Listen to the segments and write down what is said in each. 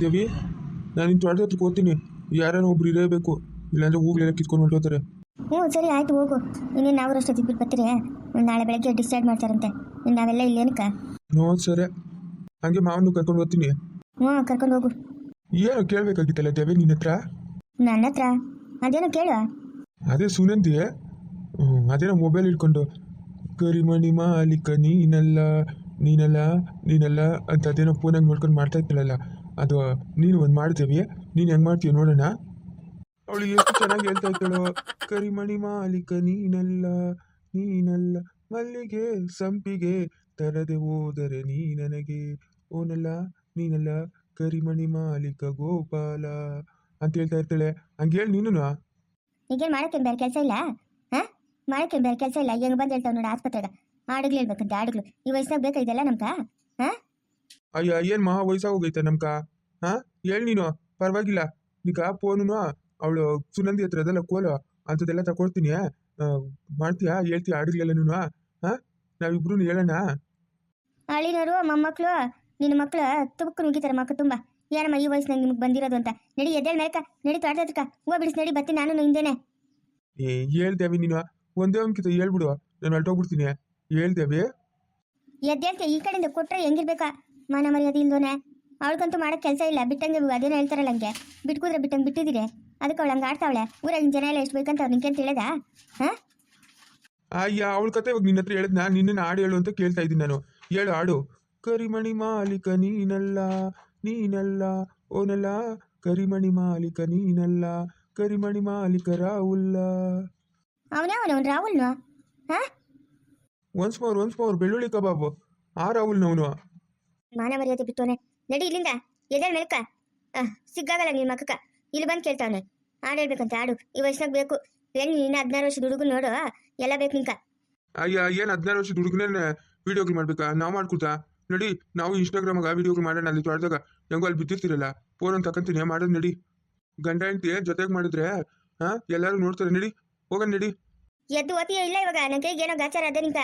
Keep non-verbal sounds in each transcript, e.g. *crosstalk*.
ದೇವಿ ನಾನು ನಿನ್ನ ತೋಟದ ಹತ್ರಕ್ಕೆ ಹೋಗ್ತೀನಿ. ಯಾರು ಒಬ್ರು ಇರಬೇಕು ಇಲ್ಲಾಂದ್ರೆ ಹೂಗಳೆಲ್ಲ ಕಿತ್ಕೊಂಡು ಹೊರಟೋತಾರೆ ಹ್ಞೂ ಸರಿ ಆಯ್ತು ಹೋಗು. ಇನ್ನೇನು ನಾವು ಅಷ್ಟೊತ್ತಿಗೆ ಬಿಟ್ಟು ಬರ್ತೀರಿ? ನಾಳೆ ಬೆಳಗ್ಗೆ ಡಿಸೈಡ್ ಮಾಡ್ತಾರಂತೆ. ನಾವೆಲ್ಲ ನಾವೆಲ್ಲ ಇಲ್ಲೇನಕ್ಕ ನೋ ಸರಿ. ಹಂಗೆ ಮಾವನು ಕರ್ಕೊಂಡು ಹೋಗ್ತೀನಿ. ಹ್ಞೂ ಕರ್ಕೊಂಡು ಹೋಗು. ಏನು ಕೇಳಬೇಕಾಗಿತ್ತಲ್ಲ ದೇವಿ ನಿನ್ನ ಹತ್ರ? ನನ್ನ ಹತ್ರ? ಅದೇನೋ ಕೇಳು. ಅದೇ ಸುನಂದಿ. ಅದೇನೋ ಮೊಬೈಲ್ ಇಟ್ಕೊಂಡು ಕರಿಮಣಿ ಮಾಲಿಕ ನೀನಲ್ಲ ನೀನಲ್ಲ ನೀನಲ್ಲ ಅಂತ ಅದೇನೋ ಫೋನಾಗಿ ನೋಡ್ಕೊಂಡು ಮಾಡ್ತಾ ಇತ್ತಲ್ಲ ಅದು ನೀನು ಒಂದು ಮಾಡ್ತೀವಿ ನೀನು ಹೆಂಗೆ ಮಾಡ್ತೀಯ ನೋಡೋಣ. ಅವಳು ಎಷ್ಟು ಚೆನ್ನಾಗಿ ಹೇಳ್ತಾ ಇದ್ದಾಳೋ. ಕರಿಮಣಿ ಮಾಲೀಕ ನೀನಲ್ಲ ನೀನಲ್ಲ. ಮಲ್ಲಿಗೆ ಸಂಪಿಗೆ ತರದೆ ಹೋದರೆ ನೀ ನನಗೆ. ಓನಲ್ಲ ನೀನಲ್ಲ. ಕರಿಮಣಿ ಮಾಲೀಕ ಗೋಪಾಲ. ಅಂತ ಹೇಳ್ತಾ ಇರ್ತಾಳೆ. ಹಂಗೆ ಹೇಳಿ ನೀನು ಈಗೇನು ಮಾಡಕ್ಕೆ ಬೇರೆ ಕೆಲಸ ಇಲ್ಲ? ಹಾಂ? ಮಾಡಕ್ಕೆ ಬೇರೆ ಕೆಲಸ ಇಲ್ಲ? ಹೆಂಗೆ ಬಂದು ಹೇಳ್ತಾವೆ ನೋಡಿ ಆಸ್ಪತ್ರೆಗೆ. ಹಾಡುಗಳು ಹೇಳ್ಬೇಕಂತೆ ಹಾಡುಗಳು ಈ ವಯಸ್ಸಾಗ ಬೇಕಾ ಇದೆಲ್ಲ ನಮ್ಗೆ ಹಾಂ? ಅಯ್ಯ ಏನ್ ಮಹಾ ವಯಸ್ಸಾಗ ಹೋಗೈತೆ ನಮ್ಕ? ಹಾ? ಹೇಳಿ ನೀನು. ಪರವಾಗಿಲ್ಲ. ನೀಗ ಫೋನು ಅವಳು ಸುನಂದಿ ಹತ್ರ ಅದೆಲ್ಲ ಕೋಲು ಅಂಥದ್ದೆಲ್ಲ ತಗೊಳ್ತೀನಿ ಮಾಡ್ತೀಯಾ? ಹೇಳ್ತೀಯ ನೀನು? ಹಾ? ನಾವಿಬ್ರು ಹೇಳೋಣ. ಅಳಿನರು ಮೊಮ್ಮಕ್ಕಳು ನಿನ್ನ ಮಕ್ಕಳು ತುಬಕ್ಕು ನುಗ್ಗಿತಾರೆ ಮಕ್ಕಳು ತುಂಬ. ಏನಮ್ಮ ಈ ವಯಸ್ಸಿನಾಗ ನಿಮ್ಗೆ ಬಂದಿರೋದು ಅಂತ? ನಡಿ ಎದ್ದೇಳ ಮೇಲಕ. ನಡಿ ತೋಟದ ಹತ್ರಕ್ಕ. ಹೂವು ಬಿಡಿಸಿ ನಡಿ ಬರ್ತೀನಿ. ನಾನು ಹಿಂದೆನೆ. ಏ ಹೇಳ್ದೇವಿ ನೀನು. ಒಂದೇ ಒಂದ್ಕಿತ ಹೇಳ್ಬಿಡು. ನಾನು ಹೊರಟೋಗ್ಬಿಡ್ತೀನಿ. ಹೇಳ್ದೇವಿ ಎದ್ದೇಳ್ತೆ ಈ ಕಡೆಯಿಂದ ಕೊಟ್ಟರೆ ಹೆಂಗಿರ್ಬೇಕಾ? ಮನ ಮರ್ಯಾದೆ ಇಲ್ದೋನೆ. ಅವಳಿಗಂತೂ ಮಾಡೋಕೆ ಕೆಲಸ ಇಲ್ಲ. ಬಿಟ್ಟಂಗೆ ಅದೇನೋ ಹೇಳ್ತಾರಲ್ಲ ಹಂಗೆ. ಬಿಟ್ಕುದ್ರೆ ಬಿಟ್ಟಂಗೆ ಬಿಟ್ಟಿದ್ದೀರಿ. ಅದಕ್ಕೆ ಅವಳು ಹಂಗೆ ಆಡ್ತಾವಳೆ. ಊರಾಗಿನ ಜನ ಎಲ್ಲ ಎಷ್ಟು ಬೇಕಂತ ಅವ್ರು ನಿಂಗೆ ತಿಳಿದ? ಹಾಂ? ಅಯ್ಯ ಅವಳ ಕತೆ ಇವಾಗ ನಿನ್ನ ಹತ್ರ ಹೇಳಿದ್ನ ನಿನ್ನ ಹಾಡು ಹೇಳು ಅಂತ ಕೇಳ್ತಾ ಇದ್ದೀನಿ ನಾನು. ಹೇಳು ಹಾಡು ಕರಿಮಣಿ ಮಾಲೀಕ ನೀನಲ್ಲ ನೀನಲ್ಲ ಓನಲ್ಲ. ಕರಿಮಣಿ ಮಾಲೀಕ ನೀನಲ್ಲ ಕರಿಮಣಿ ಮಾಲೀಕ ರಾಹುಲ್ಲ. ಅವನೇ ಅವನು ರಾಹುಲ್ನು? ಹಾಂ? ಒನ್ಸ್ ಮೋರ್ ಒನ್ಸ್ ಮೋರ್ ಬೆಳ್ಳುಳ್ಳಿ ಕಬಾಬು. ಆ ರಾಹುಲ್ನವನು. ಮಾನ ಮರ್ಯಾದೆ ಬಿಟ್ಟೋನೆ. ನಡಿ ಇಲ್ಲಿಂದ. ಎದ್ದೇಳ ಮೇಲ್ಕ ಸಿಗ್ಗಾಗಲ್ಲ ನಿನ್ನ ಮಕ್ಕಕ್ಕ. ಇಲ್ಲಿ ಬಂದು ಕೇಳ್ತಾವನೆ. ಹಾಡು ಹೇಳ್ಬೇಕಂತ ಆಡು ಈ ವಯಸ್ಸಿನಾಗ ಬೇಕು. ಹೆಂಗ್ ನೀನ್ ಹದಿನಾರು ವರ್ಷದ ಹುಡುಗ ನೋಡು ಎಲ್ಲ ಬೇಕು ನಿಂಕ ಅಯ್ಯ ಏನು ಹದಿನಾರು ವರ್ಷದ ಹುಡುಗನೇ ವಿಡಿಯೋಗಳು ಮಾಡ್ಬೇಕಾ? ನಾವು ಮಾಡ್ಕೊಡ್ತಾ? ನಡಿ ನಾವು ಇನ್ಸ್ಟಾಗ್ರಾಮಾಗ ವಿಡಿಯೋಗಳು ಮಾಡೋಣ ಅಲ್ಲಿ ತೊಳೆದಾಗ. ಹೆಂಗೋ ಅಲ್ಲಿ ಬಿದ್ದಿರ್ತಿರಲ್ಲ. ಫೋನ್ ಅಂತ ತಕೊಂತೀನಿ ಮಾಡೋದು ನಡಿ. ಗಂಡ ಹೆಂಡತಿ ಜೊತೆಗೆ ಮಾಡಿದ್ರೆ ಹಾಂ? ಎಲ್ಲರೂ ನೋಡ್ತಾರೆ ನಡಿ. ಹೋಗೋಣ ನಡಿ. ಎದ್ದು ಓತಿಯ ಇಲ್ಲ ಇವಾಗ? ನನ್ನ ಕೈಗೆ ಏನೋ ಗಾಚಾರ ಅದೇ ನಿಂಕ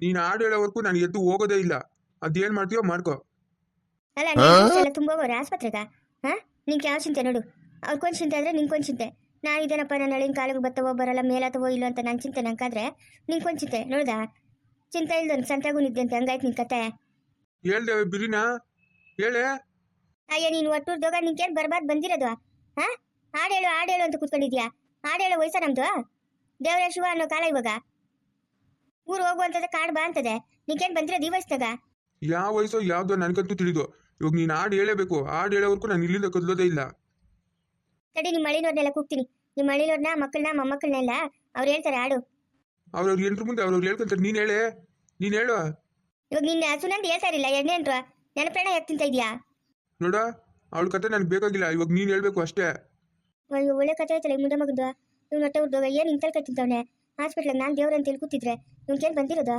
ನೀನು ಹಾಡು ಹೇಳೋವರೆಗೂ ನಾನು ಎದ್ದು ಹೋಗೋದೇ ಇಲ್ಲ. ಅದೇನು ಮಾಡ್ತೀಯೋ ಮಾಡ್ಕೋ. ಅಲ್ಲ ಎಲ್ಲ ತುಂಬ ಹೋಗೋರೆ ಆಸ್ಪತ್ರೆಗ? ಹಾ? ನಿಂಗೆ ಯಾವ ಚಿಂತೆ ನೋಡು. ಅವ್ರಿಗೊಂದು ಚಿಂತೆ ಆದರೆ ನಿಂಗೊಂದು ಚಿಂತೆ. ನಾನು ಇದೇನಪ್ಪ ನನ್ನ ಹಳ್ಳಿನ ಕಾಲಿಗೆ ಬತ್ತವೋ ಬರಲ್ಲ ಮೇಲಾತವೋ ಇಲ್ಲೋ ಅಂತ ನನ್ನ ಚಿಂತೆ ನಂಗಾದ್ರೆ ನಿಂಗೊಂದು ಚಿಂತೆ. ನೋಡ್ದಾ? ಚಿಂತೆ ಇಲ್ಲದ ಸಂತಾಗೂ ನಿದ್ದೆ ಅಂತ ಹಂಗಾಯ್ತು ನಿನ್ ಕತೆ. ಹೇಳ್ದೇವೆ ಬಿರಿನಾ. ಹೇಳೆ. ಅಯ್ಯ ನೀನು ಒಟ್ಟೂರ್ದೋಗ ನಿಂಗೇನು ಬರ್ಬಾರ್ದು ಬಂದಿರೋದು? ಹಾ? ಹಾಡು ಹೇಳು ಹಾಡು ಹೇಳು ಅಂತ ಕೂತ್ಕೊಂಡಿದ್ಯಾ? ಹಾಡು ಹೇಳೋ ವಯಸ್ಸ ನಮ್ದು? ದೇವರ ಶಿವ ಅನ್ನೋ ಕಾಲ ಇವಾಗ. ಊರು ಹೋಗುವಂತದ ಕಾಡು ಬಾ ಅಂತದೆ. ನಿಂಗೇನು ಬಂದಿರೋದು ಈ ವಯಸ್ಸಾಗ ಯಾವ ವಯಸ್ಸು ಯಾವುದೋ ನನಗಂತೂ ತಿಳಿದು. ಇವಾಗ ನೀನು ಹಾಡು ಹೇಳಬೇಕು. ಹಾಡು ಹೇಳೋವರೆಗೂ ನಾನು ಇಲ್ಲಿಂದ ಕದಲೋದೇ ಇಲ್ಲ. ತಡಿ ನಿಮ್ಮ ಮಳಿನವ್ರನ್ನೆಲ್ಲ ಕೂಗ್ತೀನಿ. ನಿಮ್ಮ ಮಳಿನವ್ರನ್ನ ಮಕ್ಕಳನ್ನ ಮೊಮ್ಮಕ್ಕಳನ್ನೆಲ್ಲ ಅವ್ರು ಹೇಳ್ತಾರೆ ಹಾಡು. ಅವ್ರವ್ರು ಎಂಟ್ರ ಮುಂದೆ ಅವ್ರವ್ರು ಹೇಳ್ಕೊಂತಾರೆ. ನೀನು ಹೇಳೇ. ನೀನು ಹೇಳು. ಇವಾಗ ನಿನ್ನ ಸುನಂದ್ ಹೇಳ್ತಾರಿಲ್ಲ ಎಣ್ಣೆ ಅಂತ ನನ್ನ ಪ್ರಾಣ ಯಾಕೆ ತಿಂತ ಇದೆಯಾ? ನೋಡ ಅವಳ ಕತೆ ನನಗೆ ಬೇಕಾಗಿಲ್ಲ. ಇವಾಗ ನೀನು ಹೇಳಬೇಕು ಅಷ್ಟೇ. ಅಯ್ಯೋ ಒಳ್ಳೆ ಕತೆ ಆಯ್ತಲ್ಲ ಮುಂದೆ ಮುಂಡೆ ನೀವು ಇವ್ನು ಹೊಟ್ಟೆ ಹುಡ್ದೋಗ ಏನು ಇಂತಲ್ ಕತ್ತಿಂತವನೆ ತಿಂತವನೆ ಹಾಸ್ಪಿಟ್ಲಾಗ ನಾನು ದೇವ್ರ ಅಂತ ಹೇಳಿ ಕೂತಿದ್ರೆ ಇವ್ನಿಗೇನು ಬಂದಿರೋದು?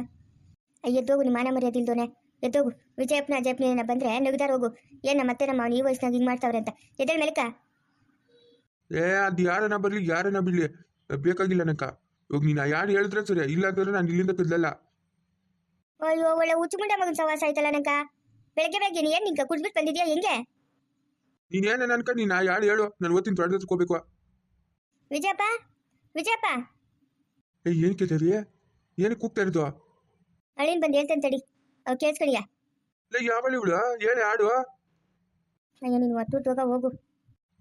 ಅಯ್ಯ ಎದ್ದೋಗು ನಿಮ್ಮ ಮಾನ ಮರ್ಯಾದೆ ಇಲ್ದೋನೆ. ಎದ್ದೋಗು. ವಿಜಯಪ್ಪನ ಅಜಯಪ್ಪನ ಬಂದ್ರೆ ನಗದಾರ ಹೋಗು. ಏನ ಮತ್ತೆ ನಮ್ಮ ಅವ್ನು ಈ ವಯಸ್ಸಿನಾಗ ಹಿಂಗೆ ಮಾಡ್ತಾವ್ರೆ ಅಂತ. ಎದ್ದೇಳ ಮೇಲಕ ಏ ಅದು ಯಾರನ್ನ ಬರ್ಲಿ ಯಾರನ್ನ ಬಿಡಲಿ? ಬೇಕಾಗಿಲ್ಲ ನನಕ ಇವಾಗ ನೀನು ಯಾರು ಹೇಳಿದ್ರೆ ಸರಿ ಇಲ್ಲ ಅಂತಂದ್ರೆ ನಾನು ಇಲ್ಲಿಂದ ಕದ್ಲಲ್ಲ ಅಯ್ಯೋ ಒಳ್ಳೆ ಹುಚ್ಚು ಮುಂಡೆ ಮಗನ ಸವಾಸ ಆಯ್ತಲ್ಲ ನನಕ ಬೆಳಗ್ಗೆ ಬೆಳಗ್ಗೆ ಏನ್ ನಿಂಕಾ ಕುಡ್ಬಿಟ್ಟು ಬಂದಿದ್ಯಾ ಹೆಂಗೆ? ನೀನೇನ ನನ್ಕ ನೀನು ಯಾರು ಹೇಳು? ನಾನು ಓದ್ತೀನಿ ತೊಡೆದು ತಗೋಬೇಕು ವಿಜಯಪ್ಪ ವಿಜಯಪ್ಪ ಏ ಏನು ಕೇಳ್ತೀರಿ ಏನಕ್ಕೆ ಕೂಗ್ತಾ ಇರೋದು? ಅಳಿನ್ ಬಂದು ಹೇಳ್ತೇನೆ ತಡಿ. ಅವ್ ಲೇ ಯಾವಳಿ ಇವಳು? ಹೇಳಿ ಆಡು? ಅಯ್ಯೋ ನೀನು ತೋಗ ಹೋಗು.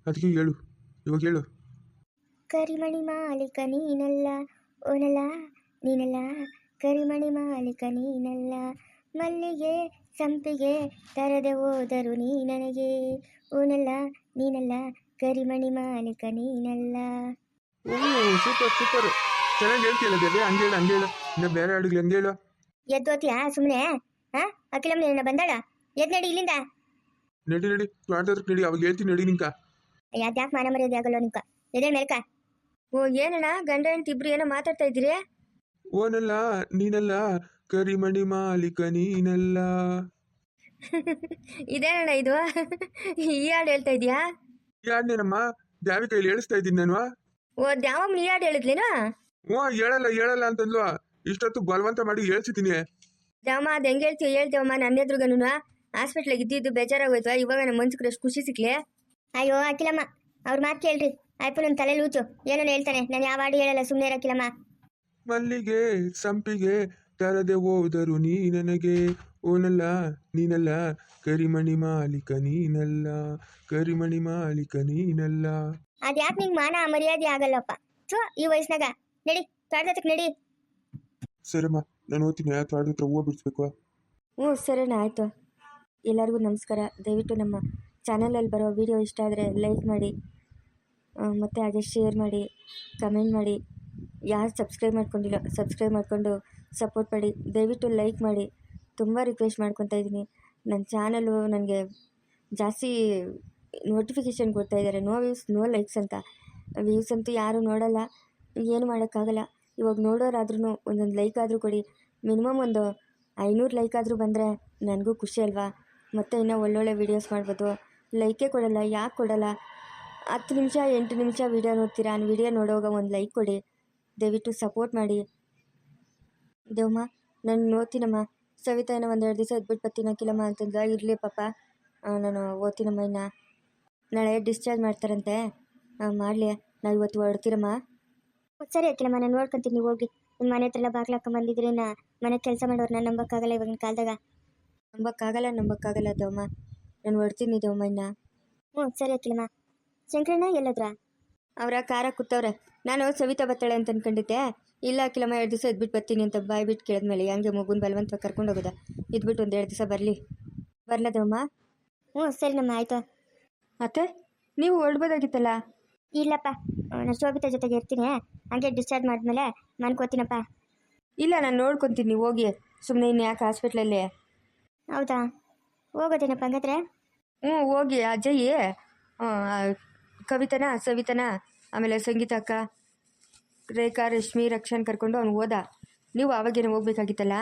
ಅದಕ್ಕೆ ಹೇಳು ಇವಾಗ ಹೇಳು. ಕರಿಮಣಿ ಮಾಲೀಕ ನೀನಲ್ಲ ಓನಲ್ಲ ನೀನಲ್ಲ. ಕರಿಮಣಿ ಮಾಲೀಕ ನೀನಲ್ಲ ಮಲ್ಲಿಗೆ ಸಂಪಿಗೆ ತರದೆ ಹೋದರು ನೀ ನನಗೆ ಓನಲ್ಲ ನೀನಲ್ಲ ಕರಿಮಣಿ ಮಾಲೀಕ ನೀನಲ್ಲ. ಓ ಸೂಪರ್ ಸೂಪರ್. ಚೆನ್ನಾಗಿ ಹೇಳ್ತೀಯಲ್ಲ ಬೇರೆ ಹಂಗೇಳು ಹಂಗೇಳು ಹಂಗೆ ಇನ್ನು ಬೇರೆ ಹಾಡುಗಳು ಹಂಗೇಳು ಎದ್ದೋತಿಯಾ ಸುಮ್ಮನೆ ಹಾ? ಅಖಿಲಮ್ಮ ಬಂದಾಳ? ಎದ್ ನಡಿ ಇಲ್ಲಿಂದ. ನಡಿ ನಡಿ. ತೊಡೆದ ನಡಿ. ಅವಾಗ ಹೇಳ್ತೀನಿ ನಡಿ ನಿಂಕ. ಯಾಕೆ ಮಾನ ಮರ್ಯಾದೆ ಆಗಲ್ಲ ನಿಂಕ? ಎದೆ ಮೇಲ್ಕ. ಓ ಏನಣ್ಣ? ಗಂಡ ಹೆಂಡತಿ ಇಬ್ರು ಏನೋ ಮಾತಾಡ್ತಾ ಇದ್ದೀರಿ? ಓನಲ್ಲ ನೀನಲ್ಲ. ಕರಿಮಣಿ ಮಾಲೀಕ ನೀನಲ್ಲ. *laughs* ಇದೇನಣ್ಣ ಇದು? ಈ ಹಾಡು ಹೇಳ್ತಾ ಇದೀಯಾ ಯಾರನ್ನೇನಮ್ಮ ದ್ಯಾವಿ ಕೈಲಿ ಹೇಳಿಸ್ತಾ ಇದ್ದೀನಿ ನಾನು. ಓ ದ್ಯಾವಮ್ಮ ಈ ಹಾಡು ಹೇಳಿದ್ಲೇನೋ? ಓ ಹೇಳಲ್ಲ ಹೇಳಲ್ಲ ಅಂತಂದ್ಲು. ಇಷ್ಟೊತ್ತು ಬಲವಂತ ಮಾಡಿ ಹೇಳ್ಸಿದ್ದೀನಿ. ದ್ಯಾವಮ್ಮ ಅದು ಹೆಂಗೆ ಹೇಳ್ತೀವಿ ಹೇಳ್ತೀವಮ್ಮ. ನನ್ನ ಎದುರುಗನು ಹಾಸ್ಪಿಟ್ಲ್ ಇದ್ದಿದ್ದು ಬೇಜಾರಾಗೋಯ್ತು ಇವಾಗ ನಮ್ಮ ಮನ್ಸಿಗೆ ಎಷ್ಟು ಖುಷಿ ಸಿಕ್ಲಿ. ಅಯ್ಯೋ ಅಖಿಲಮ್ಮ ಅವ್ರ ಮಾತು ಕೇಳ್ರಿ. ಆಯ್ತು ನನ್ನ ತಲೆ ಲೂಚು ಏನೋ ಹೇಳ್ತಾನೆ? ನಾನು ಯಾವ ಹಾಡು ಹೇಳಲ್ಲ. ಸುಮ್ಮನೆ ಇರಕ್ಕಿಲ್ಲಮ್ಮ ಮಲ್ಲಿಗೆ ಸಂಪಿಗೆ ತರದೆ ಹೋದರು ನೀ ನನಗೆ ಓನಲ್ಲ ನೀನಲ್ಲ. ಕರಿಮಣಿ ಮಾಲೀಕ ನೀನಲ್ಲ. ಕರಿಮಣಿ ಮಾಲೀಕ ನೀನಲ್ಲ. ಅದ್ಯಾಕ್ ನಿಂಗೆ ಮಾನ ಮರ್ಯಾದೆ ಆಗಲ್ಲಪ್ಪ? ಥೂ ಈ ವಯಸ್ಸಿನಾಗ. ನಡಿ ತೋಟದಕ್ಕೆ ನಡಿ. ಸರಮ್ಮ. ನಾನು ಓದ್ತೀನಿ ತೋಟದ ಹತ್ರ ಹೂವು ಬಿಡಿಸ್ಬೇಕು. ಹ್ಞೂ, ಸರಿನಾ, ಆಯಿತು. ಎಲ್ಲರಿಗೂ ನಮಸ್ಕಾರ. ದಯವಿಟ್ಟು ನಮ್ಮ ಚಾನಲಲ್ಲಿ ಬರೋ ವಿಡಿಯೋ ಇಷ್ಟ ಆದರೆ ಲೈಕ್ ಮಾಡಿ ಮತ್ತು ಹಾಗೆ ಶೇರ್ ಮಾಡಿ, ಕಮೆಂಟ್ ಮಾಡಿ. ಯಾರು ಸಬ್ಸ್ಕ್ರೈಬ್ ಮಾಡ್ಕೊಂಡಿಲ್ಲ, ಸಬ್ಸ್ಕ್ರೈಬ್ ಮಾಡಿಕೊಂಡು ಸಪೋರ್ಟ್ ಮಾಡಿ. ದಯವಿಟ್ಟು ಲೈಕ್ ಮಾಡಿ. ತುಂಬ ರಿಕ್ವೆಸ್ಟ್ ಮಾಡ್ಕೊತಾ ಇದ್ದೀನಿ. ನನ್ನ ಚಾನಲು ನನಗೆ ಜಾಸ್ತಿ ನೋಟಿಫಿಕೇಷನ್ ಕೊಡ್ತಾ ಇದ್ದಾರೆ. ನೋ ವ್ಯೂಸ್, ನೋ ಲೈಕ್ಸ್ ಅಂತ. ವ್ಯೂಸ್ ಅಂತೂ ಯಾರೂ ನೋಡಲ್ಲ. ಏನು ಮಾಡೋಕ್ಕಾಗಲ್ಲ. ಇವಾಗ ನೋಡೋರಾದ್ರೂ ಒಂದೊಂದು ಲೈಕ್ ಆದರೂ ಕೊಡಿ. ಮಿನಿಮಮ್ ಒಂದು ಐನೂರು ಲೈಕ್ ಆದರೂ ಬಂದರೆ ನನಗೂ ಖುಷಿ ಅಲ್ವಾ? ಮತ್ತೆ ಇನ್ನೂ ಒಳ್ಳೊಳ್ಳೆ ವೀಡಿಯೋಸ್ ಮಾಡ್ಬೋದು. ಲೈಕೇ ಕೊಡಲ್ಲ, ಯಾಕೆ ಕೊಡಲ್ಲ? ಹತ್ತು ನಿಮಿಷ, ಎಂಟು ನಿಮಿಷ ವೀಡಿಯೋ ನೋಡ್ತೀರಾ? ನಾನು ವೀಡಿಯೋ ನೋಡುವಾಗ ಒಂದು ಲೈಕ್ ಕೊಡಿ. ದಯವಿಟ್ಟು ಸಪೋರ್ಟ್ ಮಾಡಿ. ದೇವಮ್ಮ, ನಾನು ನೋಡ್ತೀನಮ್ಮ ಸವಿತಾ ಏನೋ ಒಂದೆರಡು ದಿವಸ ಇದ್ಬಿಟ್ಟು ಬರ್ತೀನಿ ಕಿಲಮ್ಮ ಅಂತಂದ ಇರಲಿ ಪಾಪ. ನಾನು ಓದ್ತೀನಮ್ಮ ಇನ್ನು. ನಾಳೆ ಡಿಸ್ಚಾರ್ಜ್ ಮಾಡ್ತಾರಂತೆ. ಮಾಡಲಿ. ನಾವು ಇವತ್ತು ಹೊರಡ್ತೀರಮ್ಮ. ಸರಿ ಆಯ್ತು ನಾನು ನೋಡ್ಕೊಂತೀನಿ ನೀವು ಹೋಗಿ. ನಿಮ್ಮ ಮನೆ ಹತ್ರ ಎಲ್ಲ ಬಾಗ್ಲು ನಾ ಮನೆ ಕೆಲಸ ಮಾಡೋರನ್ನ ನಂಬಕ್ಕಾಗಲ್ಲ ಇವಾಗಿನ ಕಾಲದಾಗ. ನಂಬಕ್ಕಾಗಲ್ಲ ನಂಬಕ್ಕಾಗಲ್ಲ ದೇವಮ್ಮ ನಾನು ಹೊಡ್ತೀನಿ ದೇವಮ್ಮ ಇನ್ನ. ಹ್ಞೂ ಸರಿ ಅಖಿಲಮ್ಮ ಶಂಕರಣ್ಣ ಎಲ್ಲದ್ರ? ಅವರ ಕಾರ ಕೂತವ್ರೆ. ನಾನು ಸವಿತಾ ಬರ್ತಾಳೆ ಅಂತ ಅನ್ಕೊಂಡಿದ್ದೆ. ಇಲ್ಲ ಕಿಲಮ್ಮ ಎರಡು ದಿವಸ ಇದ್ಬಿಟ್ಟು ಬರ್ತೀನಿ ಅಂತ ಬಾಯ್ ಬಿಟ್ಟು ಕೇಳಿದ್ಮೇಲೆ ಹಂಗೆ ಮಗುನ ಬಲವಂತ ಕರ್ಕೊಂಡು ಹೋಗೋದ. ಇದ್ಬಿಟ್ಟು ಒಂದು ಎರಡು ದಿವಸ ಬರಲಿ. ಬರ್ಲದಮ್ಮ ಹ್ಞೂ ಸರಿ ನಮ್ಮ ಆಯಿತು. ಮತ್ತೆ ನೀವು ಹೊರಡ್ಬೋದಾಗಿತ್ತಲ್ಲ? ಇಲ್ಲಪ್ಪ ನಾನು ಶೋಭಿತಾ ಜೊತೆಗೆ ಇರ್ತೀನಿ. ಹಂಗೆ ಡಿಸ್ಚಾರ್ಜ್ ಮಾಡಿದ್ಮೇಲೆ ಮನ್ಕೋತೀನಪ್ಪ ಇಲ್ಲ ನಾನು ನೋಡ್ಕೊತೀನಿ ಹೋಗಿ. ಸುಮ್ಮನೆ ಇನ್ನು ಯಾಕೆ ಹಾಸ್ಪಿಟ್ಲಲ್ಲಿ ಹೌದಾ? ಹೋಗೋದೇನಪ್ಪ ಹಂಗಾದ್ರೆ? ಹ್ಞೂ ಹೋಗಿ. ಅಜಯ್ ಕವಿತನ ಸವಿತನ ಆಮೇಲೆ ಸಂಗೀತ ಅಕ್ಕ ರೇಖಾ ರಶ್ಮಿ ರಕ್ಷಣ್ ಕರ್ಕೊಂಡು ಅವ್ನು ಹೋದ. ನೀವು ಆವಾಗೇನು ಹೋಗ್ಬೇಕಾಗಿತ್ತಲ್ಲ?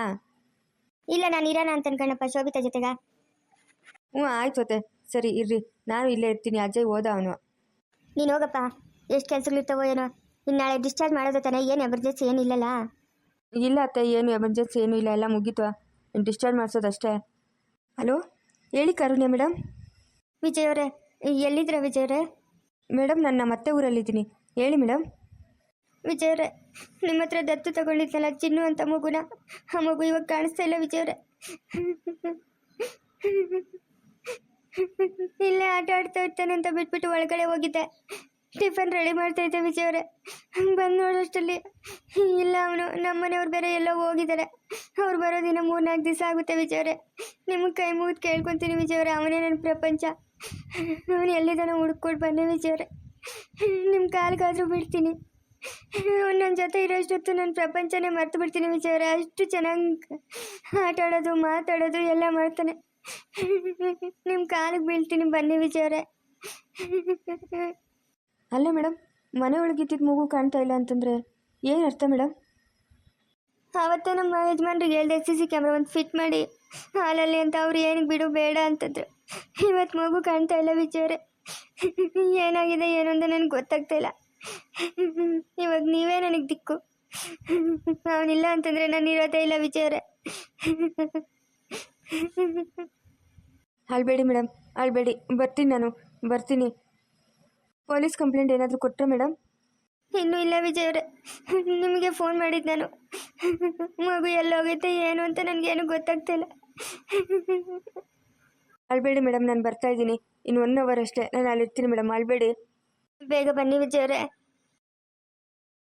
ಇಲ್ಲ ನಾನು ಇರೋಣ ಅಂತ ಅನ್ಕೊಂಡಪ್ಪ ಶೋಭಿತಾ ಜೊತೆಗ. ಹ್ಞೂ ಆಯ್ತು ಅತ್ತೆ. ಸರಿ ಇರ್ರಿ. ನಾನು ಇಲ್ಲೇ ಇರ್ತೀನಿ. ಅಜಯ್ ಹೋದ ಅವನು. ನೀನು ಹೋಗಪ್ಪ. ಎಷ್ಟು ಕೆಲಸಗಳಿರ್ತಾವೋ ಏನೋ. ಇನ್ನು ನಾಳೆ ಡಿಸ್ಚಾರ್ಜ್ ಮಾಡೋದು ತಾನೆ ಏನು ಎಮರ್ಜೆನ್ಸಿ ಏನಿಲ್ಲಲ್ಲ ಇಲ್ಲ ಅತ್ತೆ ಏನು ಎಮರ್ಜೆನ್ಸಿ ಏನು ಇಲ್ಲ ಎಲ್ಲ ಮುಗೀತು. ಡಿಸ್ಚಾರ್ಜ್ ಮಾಡಿಸೋದಷ್ಟೇ. ಹಲೋ? ಹೇಳಿ ಕರುಣ್ಯ ಮೇಡಮ್ ವಿಜಯ್ ಅವರೇ ಎಲ್ಲಿದ್ರ ವಿಜಯ್ ಅವರೇ? ಮೇಡಮ್ ನಾನು ನಮ್ಮ ಅತ್ತೆ ಊರಲ್ಲಿದ್ದೀನಿ. ಹೇಳಿ ಮೇಡಮ್ ವಿಜಯ್ ಅವರೇ ನಿಮ್ಮ ಹತ್ರ ದತ್ತು ತಗೊಂಡಿದ್ನಲ್ಲ ಚಿನ್ನು ಅಂತ ಮಗುನ. ಆ ಮಗು ಇವಾಗ ಕಾಣಿಸ್ತಾ ಇಲ್ಲ ವಿಜಯ್ ಅವರೇ. *laughs* ಇಲ್ಲೇ ಆಟ ಆಡ್ತಾ ಇರ್ತಾನೆ ಅಂತ ಬಿಟ್ಬಿಟ್ಟು ಒಳಗಡೆ ಹೋಗಿದ್ದೆ. ಟಿಫನ್ ರೆಡಿ ಮಾಡ್ತಾ ಇದ್ದೆ ವಿಜಯ್ ಅವರೇ ಬಂದು ನೋಡೋಷ್ಟರಲ್ಲಿ ಇಲ್ಲ ಅವನು, ನಮ್ಮ ಮನೆಯವ್ರು ಬೇರೆ ಎಲ್ಲೋ ಹೋಗಿದ್ದಾರೆ. ಅವ್ರು ಬರೋದಿನ ಮೂರ್ನಾಲ್ಕು ದಿವಸ ಆಗುತ್ತೆ ವಿಜಯ್ ಅವರೇ ನಿಮಗೆ ಕೈ ಮುಗಿದು ಕೇಳ್ಕೊತೀನಿ ವಿಜಯ್ ಅವರೇ ಅವನೇ ನನ್ನ ಪ್ರಪಂಚ. ಅವನು ಎಲ್ಲಿದ್ದಾನೋ ಹುಡ್ಕೊಂಡು ಬನ್ನಿ ವಿಜಯ್ ಅವರೇ ನಿಮ್ಮ ಕಾಲ್ಗಾದ್ರೂ ಬಿಡ್ತೀನಿ. ನನ್ನ ಜೊತೆ ಇರೋಷ್ಟೊತ್ತು ನನ್ನ ಪ್ರಪಂಚನೇ ಮರ್ತು ಬಿಡ್ತೀನಿ ವಿಜಯವ್ರೆ. ಅಷ್ಟು ಚೆನ್ನಾಗಿ ಆಟಾಡೋದು, ಮಾತಾಡೋದು, ಎಲ್ಲ ಮಾಡ್ತಾನೆ. ನಿಮ್ಮ ಕಾಲಿಗೆ ಬೀಳ್ತೀನಿ, ಬನ್ನಿ ವಿಜಯವ್ರೆ ಅಲ್ಲ ಮೇಡಮ್ ಮನೆ ಒಳಗಿದ್ದಿದ್ದು ಮಗು ಕಾಣ್ತಾ ಇಲ್ಲ ಅಂತಂದರೆ ಏನು ಅರ್ಥ ಮೇಡಮ್ ಅವತ್ತೇ ನಮ್ಮ ಯಜಮಾನ್ರಿಗೆ ಹೇಳ್ದೆ, ಸಿ ಸಿ ಕ್ಯಾಮ್ರಾ ಒಂದು ಫಿಟ್ ಮಾಡಿ ಹಾಲಲ್ಲಿ ಅಂತ ಅವ್ರು ಏನಕ್ಕೆ ಬಿಡು, ಬೇಡ ಅಂತಂದ್ರು. ಇವತ್ತು ಮಗು ಕಾಣ್ತಾ ಇಲ್ಲ ವಿಜಯವ್ರೆ ಏನಾಗಿದೆ, ಏನು ಅಂತ ನನಗೆ ಗೊತ್ತಾಗ್ತಾ ಇಲ್ಲ. ಇವಾಗ ನೀವೇ ನನಗೆ ದಿಕ್ಕು. ಅವನಿಲ್ಲ ಅಂತಂದರೆ ನಾನು ಇರೋದೇ ಇಲ್ಲ ವಿಜಯವ್ರೆ ಅಳ್ಬೇಡಿ ಮೇಡಮ್ ಅಳ್ಬೇಡಿ. ಬರ್ತೀನಿ ನಾನು ಬರ್ತೀನಿ. ಪೊಲೀಸ್ ಕಂಪ್ಲೇಂಟ್ ಏನಾದರೂ ಕೊಟ್ಟರೆ ಮೇಡಮ್ ಇನ್ನೂ ಇಲ್ಲ ವಿಜಯವ್ರೆ ನಿಮಗೆ ಫೋನ್ ಮಾಡಿದ್ದು ನಾನು. ಮಗು ಎಲ್ಲೋಗೈತೆ ಏನು ಅಂತ ನನಗೇನು ಗೊತ್ತಾಗ್ತಾ ಇಲ್ಲ. ಅಳ್ಬೇಡಿ ಮೇಡಮ್ ನಾನು ಬರ್ತಾ ಇದ್ದೀನಿ. ಇನ್ನು ಒನ್ ಅವರ್ ಅಷ್ಟೇ. ನಾನು ಅಲ್ಲಿರ್ತೀನಿ ಮೇಡಮ್ ಅಳ್ಬೇಡಿ. ಬೇಗ ಬನ್ನಿ ವಿಜಯವ್ರೆ